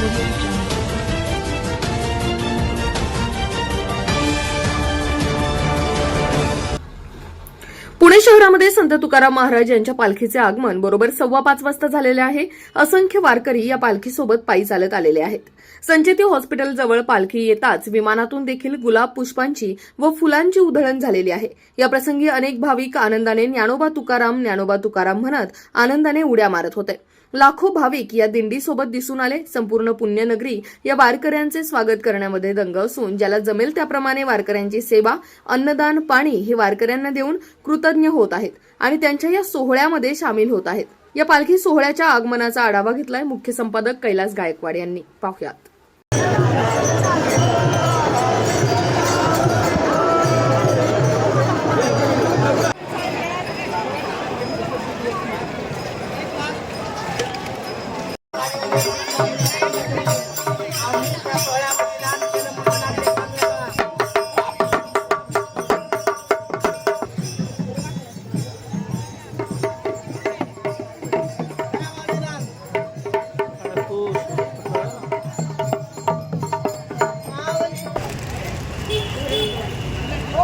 Thank you. Pune शहरामध्ये संत तुकाराम महाराज यांच्या पालखीचे आगमन बरोबर सव्वा पाच वाजता झालेले आहे. असंख्य वारकरी या पालखीसोबत पायी चालत आलेले आहेत. संचेती हॉस्पिटल जवळ पालखी येताच विमानातून देखील गुलाब पुष्पांची व फुलांची उधळण झालेली आहे. या प्रसंगी अनेक भाविक आनंदाने ज्ञानोबा तुकाराम ज्ञानोबा तुकाराम म्हणत आनंदाने उड्या मारत होते. लाखो भाविक या दिंडीसोबत दिसून आले. संपूर्ण पुण्यनगरी या वारकऱ्यांचे स्वागत करण्यामध्ये दंग असून ज्याला जमेल त्याप्रमाणे वारकऱ्यांची सेवा अन्नदान पाणी हे वारकऱ्यांना देऊन कृत कृतज्ञ होत आहेत आणि त्यांच्या या सोहळ्यामध्ये सामील होत आहेत. या पालखी सोहळ्याच्या आगमनाचा आढावा घेतलाय मुख्य संपादक कैलास गायकवाड यांनी. पाहुयात.